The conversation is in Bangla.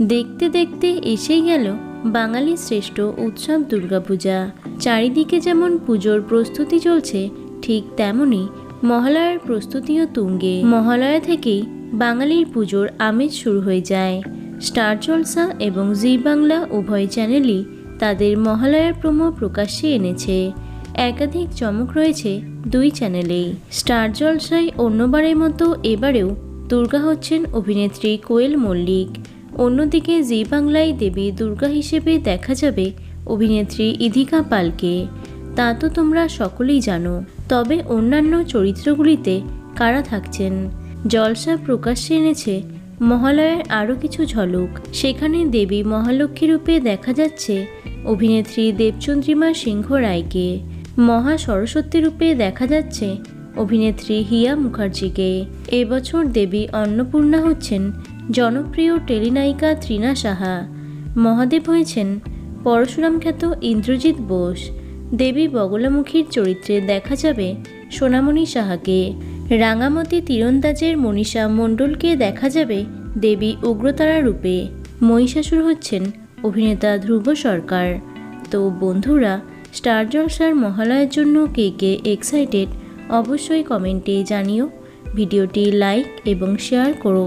দেখতে দেখতে এসেই গেল বাঙালির শ্রেষ্ঠ উৎসব দুর্গাপূজা। চারিদিকে যেমন পুজোর প্রস্তুতি চলছে, ঠিক তেমনই মহালয়ার প্রস্তুতিও তুঙ্গে। মহালয়া থেকেই বাঙালির পুজোর আমেজ শুরু হয়ে যায়। স্টার জলসা এবং জি বাংলা উভয় চ্যানেলই তাদের মহালয়ার প্রোমো প্রকাশ্যে এনেছে। একাধিক চমক রয়েছে দুই চ্যানেলেই। স্টার জলসায় অন্যবারের মতো এবারেও দুর্গা হচ্ছেন অভিনেত্রী কোয়েল মল্লিক। অন্যদিকে জি বাংলায় দেবী দুর্গা হিসেবে দেখা যাবে অভিনেত্রী ইধিকা পালকে। তা তো তোমরা সকলেই জানো। তবে অন্যান্য চরিত্রগুলিতে কারা থাকছেন? জলসা প্রকাশ্যে এনেছে মহালয়ার আরও কিছু ঝলক। সেখানে দেবী মহালক্ষ্মী রূপে দেখা যাচ্ছে অভিনেত্রী দেবচন্দ্রিমা সিংহ রায়কে। মহা সরস্বতী রূপে দেখা যাচ্ছে অভিনেত্রী হিয়া মুখার্জিকে। এবছর দেবী অন্নপূর্ণা হচ্ছেন জনপ্রিয় টেলিনায়িকা ত্রিনা সাহা, মহাদেব হয়েছেন পরশুরাম খ্যাত ইন্দ্রজিৎ বোস। দেবী বগলামুখীর চরিত্রে দেখা যাবে সোনামণি সাহাকে। রাঙামতি তীরন্দাজের মনীষা মণ্ডলকে দেখা যাবে দেবী উগ্রতারা রূপে। মহিষাসুর হচ্ছেন অভিনেতা ধ্রুব সরকার। তো বন্ধুরা, স্টার জলসার মহালয়ের জন্য কে কে এক্সাইটেড অবশ্যই কমেন্টে জানিও। ভিডিওটি লাইক এবং শেয়ার করো।